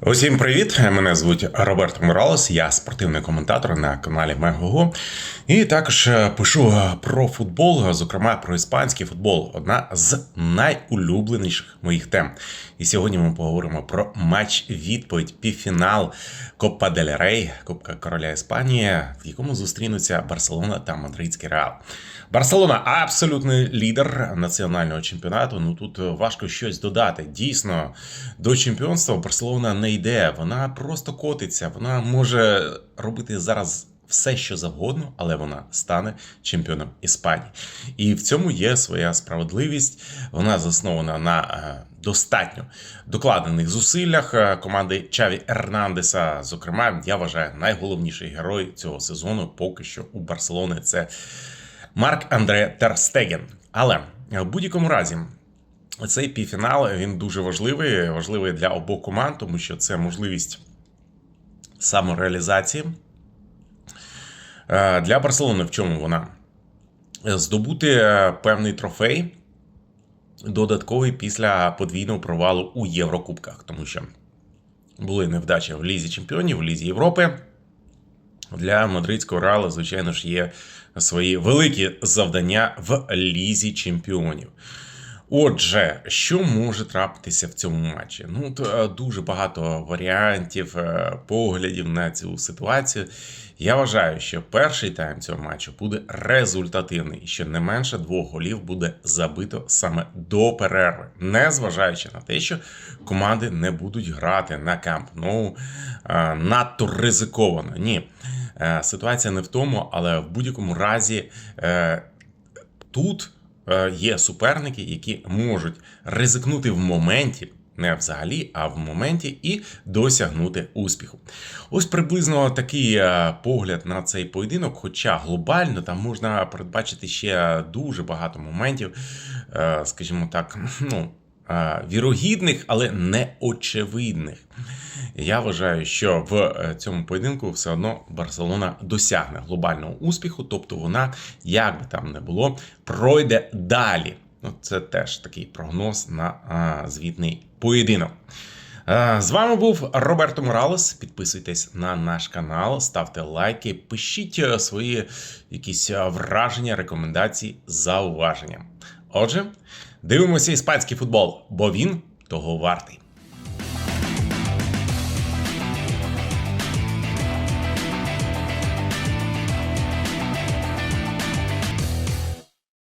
Усім привіт! Мене звуть Роберто Моралес, я спортивний коментатор на каналі Мегого. І також е, пишу е, про футбол, зокрема про іспанський футбол. Одна з найулюбленіших моїх тем. І сьогодні ми поговоримо про матч відповідь півфінал Коппа дель Рей, Кубка Короля Іспанії, в якому зустрінуться Барселона та Мадридський Реал. Барселона абсолютний лідер національного чемпіонату. Ну тут важко щось додати. Дійсно, до чемпіонства Барселона не йде. Вона просто котиться. Вона може робити зараз. Все, що завгодно, але вона стане чемпіоном Іспанії. І в цьому є своя справедливість. Вона заснована на е, достатньо докладених зусиллях е, команди Чаві Ернандеса. Зокрема, я вважаю, найголовніший герой цього сезону поки що у Барселони це Марк Андре Терстеген. Але в будь-якому разі. Цей півфінал він дуже важливий, важливий для обох команд, тому що це можливість самореалізації. Е, Для Барселони в чому вона? Здобути е, певний трофей, додатковий після подвійного провалу у Єврокубках, тому що були невдачі в Лізі Чемпіонів, в Лізі Європи. Для мадридського реала, звичайно ж, є свої великі завдання в Лізі Чемпіонів. Отже, що може трапитися в цьому матчі? Ну, то е, дуже багато варіантів, е, поглядів на цю ситуацію. Я вважаю, що перший тайм цього матчу буде результативний, що не менше двох голів буде забито саме до перерви, не зважаючи на те, що команди не будуть грати на камп. Ну е, надто ризиковано. Ні. Ситуація не в тому, але в будь-якому разі тут є суперники, які можуть ризикнути в моменті. Не взагалі, а в моменті і досягнути успіху. Ось приблизно такий е, погляд на цей поєдинок, хоча глобально там можна передбачити ще дуже багато моментів, е, скажімо так, ну, е, вірогідних, але неочевидних. Я вважаю, що в е, цьому поєдинку все одно Барселона досягне глобального успіху, тобто вона, як би там не було, пройде далі. Ну, це теж такий прогноз на а, звітний поєдинок. А, З вами був Роберто Моралес. Підписуйтесь на наш канал, ставте лайки, пишіть е, свої якісь е, враження, рекомендації, зауваження. Отже, дивимося іспанський футбол, бо він того вартий.